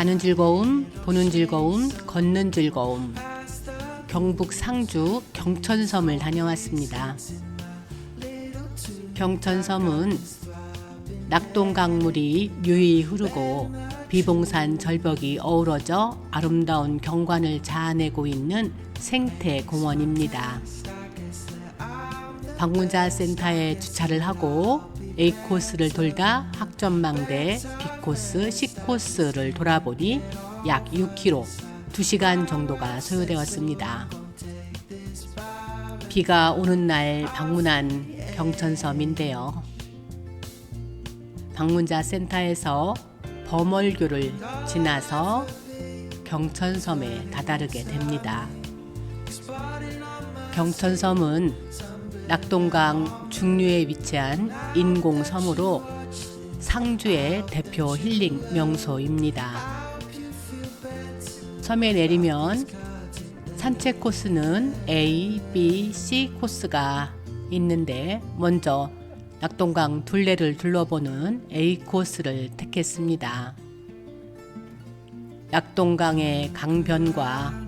가는 즐거움, 보는 즐거움, 걷는 즐거움. 경북 상주 경천섬을 다녀왔습니다. 경천섬은 낙동 강물이 유유히 흐르고 비봉산 절벽이 어우러져 아름다운 경관을 자아내고 있는 생태 공원입니다. 방문자 센터에 주차를 하고 A 코스를 돌다 학전망대 B 코스, C 코스를 돌아보니 약 6km, 2시간 정도가 소요되었습니다. 비가 오는 날 방문한 경천섬인데요. 방문자 센터에서 범월교를 지나서 경천섬에 다다르게 됩니다. 경천섬은 낙동강 중류에 위치한 인공섬으로 상주의 대표 힐링 명소입니다. 섬에 내리면 산책 코스는 A, B, C 코스가 있는데 먼저 낙동강 둘레를 둘러보는 A 코스를 택했습니다. 낙동강의 강변과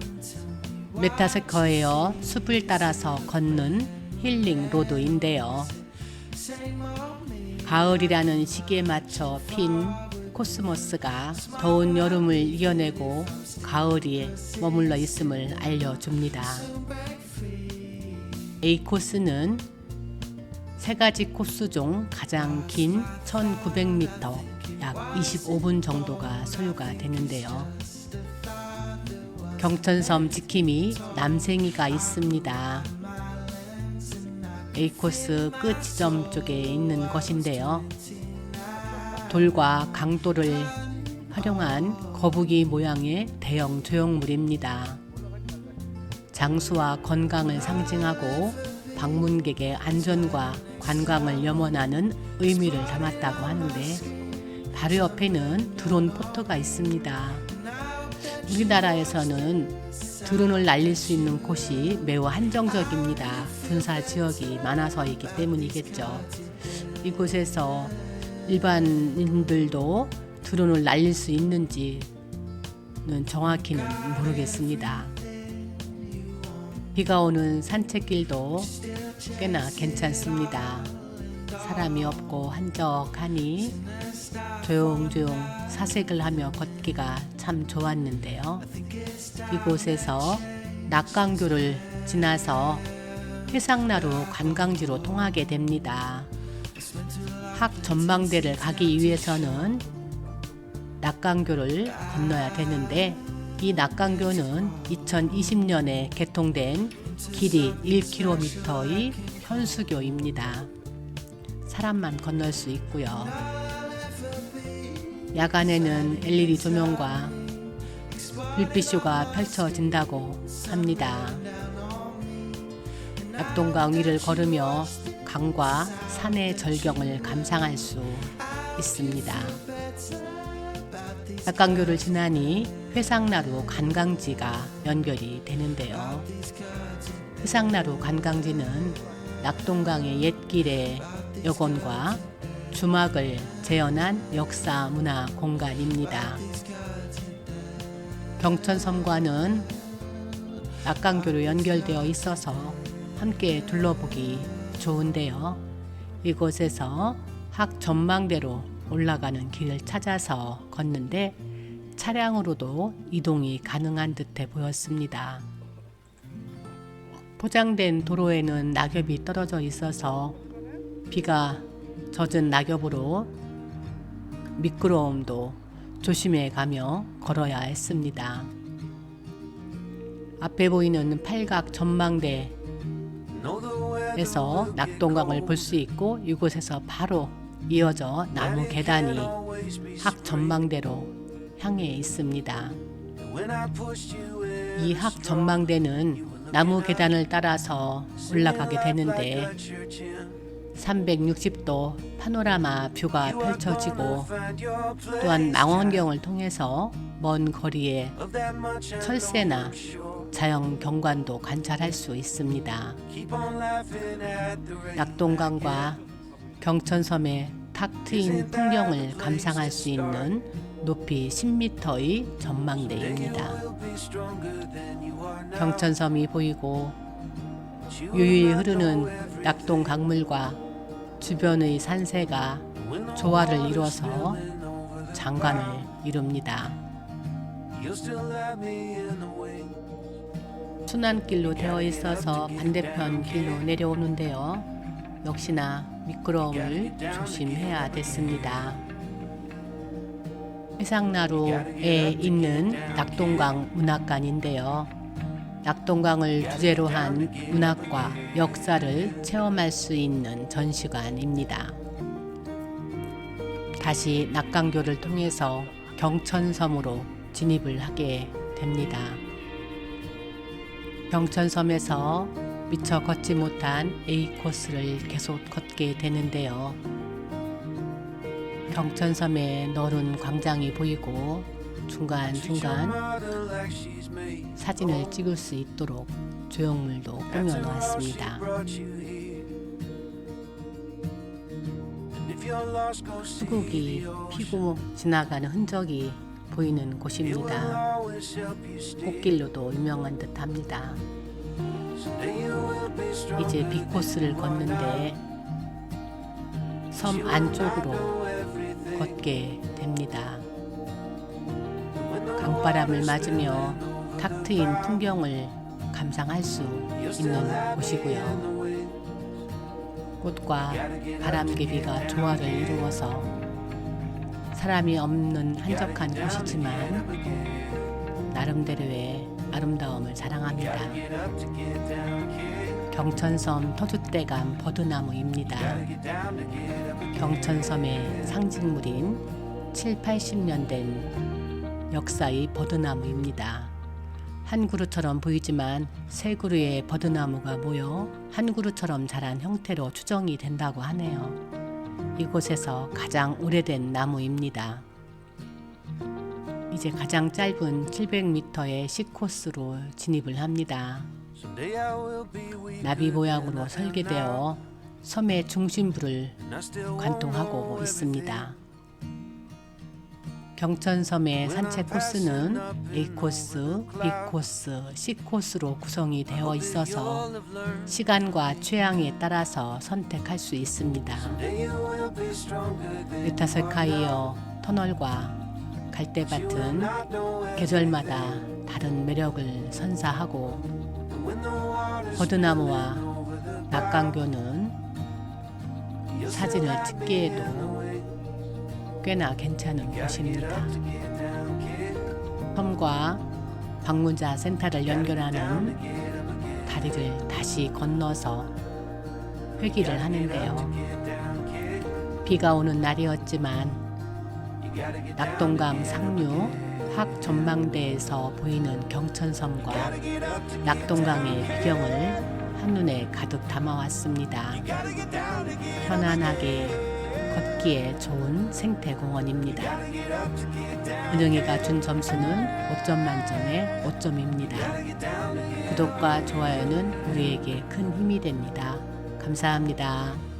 메타세커에어 숲을 따라서 걷는 힐링 로드인데요. 가을이라는 시기에 맞춰 핀 코스모스가 더운 여름을 이겨내고 가을이 머물러 있음을 알려줍니다. A 코스는 세 가지 코스 중 가장 긴 1900m, 약 25분 정도가 소요가 되는데요. 경천섬 지킴이 남생이가 있습니다. A 코스 끝 지점 쪽에 있는 것인데요. 돌과 강돌을 활용한 거북이 모양의 대형 조형물입니다. 장수와 건강을 상징하고 방문객의 안전과 관광을 염원하는 의미를 담았다고 하는데 바로 옆에는 드론 포터가 있습니다. 우리나라에서는 드론을 날릴 수 있는 곳이 매우 한정적입니다. 군사 지역이 많아서이기 때문이겠죠. 이곳에서 일반인들도 드론을 날릴 수 있는지는 정확히는 모르겠습니다. 비가 오는 산책길도 꽤나 괜찮습니다. 사람이 없고 한적하니 조용조용 사색을 하며 걷기가 참 좋았는데요. 이곳에서 낙강교를 지나서 회상나루 관광지로 통하게 됩니다. 학 전망대를 가기 위해서는 낙강교를 건너야 되는데 이 낙강교는 2020년에 개통된 길이 1km의 현수교입니다. 사람만 건널 수 있고요. 야간에는 LED 조명과 불빛쇼가 펼쳐진다고 합니다. 낙동강 위를 걸으며 강과 산의 절경을 감상할 수 있습니다. 낙강교를 지나니 회상나루 관광지가 연결이 되는데요. 회상나루 관광지는 낙동강의 옛길의 여건과 주막을 재현한 역사 문화 공간입니다. 경천섬과는 낙강교로 연결되어 있어서 함께 둘러보기 좋은데요. 이곳에서 학 전망대로 올라가는 길을 찾아서 걷는데 차량으로도 이동이 가능한 듯해 보였습니다. 포장된 도로에는 낙엽이 떨어져 있어서 비가 젖은 낙엽으로 미끄러움도 조심해 가며 걸어야 했습니다. 앞에 보이는 팔각 전망대에서 낙동강을 볼 수 있고 이곳에서 바로 이어져 나무 계단이 학 전망대로 향해 있습니다. 이 학 전망대는 나무 계단을 따라서 올라가게 되는데 360도 파노라마 뷰가 펼쳐지고 또한 망원경을 통해서 먼 거리에 철새나 자연 경관도 관찰할 수 있습니다. 낙동강과 경천섬의 탁 트인 풍경을 감상할 수 있는 높이 10m의 전망대입니다. 경천섬이 보이고 유유히 흐르는 낙동 강물과 주변의 산세가 조화를 이뤄서 장관을 이룹니다. 순환길로 되어 있어서 반대편 길로 내려오는데요. 역시나 미끄러움을 조심해야 됐습니다. 해상나루에 있는 낙동강 문학관인데요. 낙동강을 주제로 한 문학과 역사를 체험할 수 있는 전시관입니다. 다시 낙강교를 통해서 경천섬으로 진입을 하게 됩니다. 경천섬에서 미처 걷지 못한 A 코스를 계속 걷게 되는데요. 경천섬에 넓은 광장이 보이고 중간중간 사진을 찍을 수 있도록 조형물도 꾸며 놓았습니다. 수국이 피고 지나가는 흔적이 보이는 곳입니다. 꽃길로도 유명한 듯합니다. 이제 비코스를 걷는데 섬 안쪽으로 걷게 됩니다. 강바람을 맞으며 탁 트인 풍경을 감상할 수 있는 곳이고요. 꽃과 바람개비가 조화를 이루어서 사람이 없는 한적한 곳이지만 나름대로의 아름다움을 자랑합니다. 경천섬 터줏대감 버드나무입니다. 경천섬의 상징물인 7, 80년 된 역사의 버드나무입니다. 한 그루처럼 보이지만 세 그루의 버드나무가 모여 한 그루처럼 자란 형태로 추정이 된다고 하네요. 이곳에서 가장 오래된 나무입니다. 이제 가장 짧은 700m의 C코스로 진입을 합니다. 나비 모양으로 설계되어 섬의 중심부를 관통하고 있습니다. 경천섬의 산책 코스는 A 코스, B 코스, C 코스로 구성이 되어 있어서 시간과 취향에 따라서 선택할 수 있습니다. 유타설카이어 터널과 갈대밭은 계절마다 다른 매력을 선사하고 버드나무와 낙강교는 사진을 찍기에도 꽤나 괜찮은 곳입니다. 섬과 방문자 센터를 연결하는 다리를 다시 건너서 회기를 하는데요. 비가 오는 날이었지만 낙동강 상류 확 전망대에서 보이는 경천섬과 낙동강의 비경을 한눈에 가득 담아왔습니다. 편안하게 걷기에 좋은 생태공원입니다. 은영이가 준 점수는 5점 만점에 5점입니다. 구독과 좋아요는 우리에게 큰 힘이 됩니다. 감사합니다.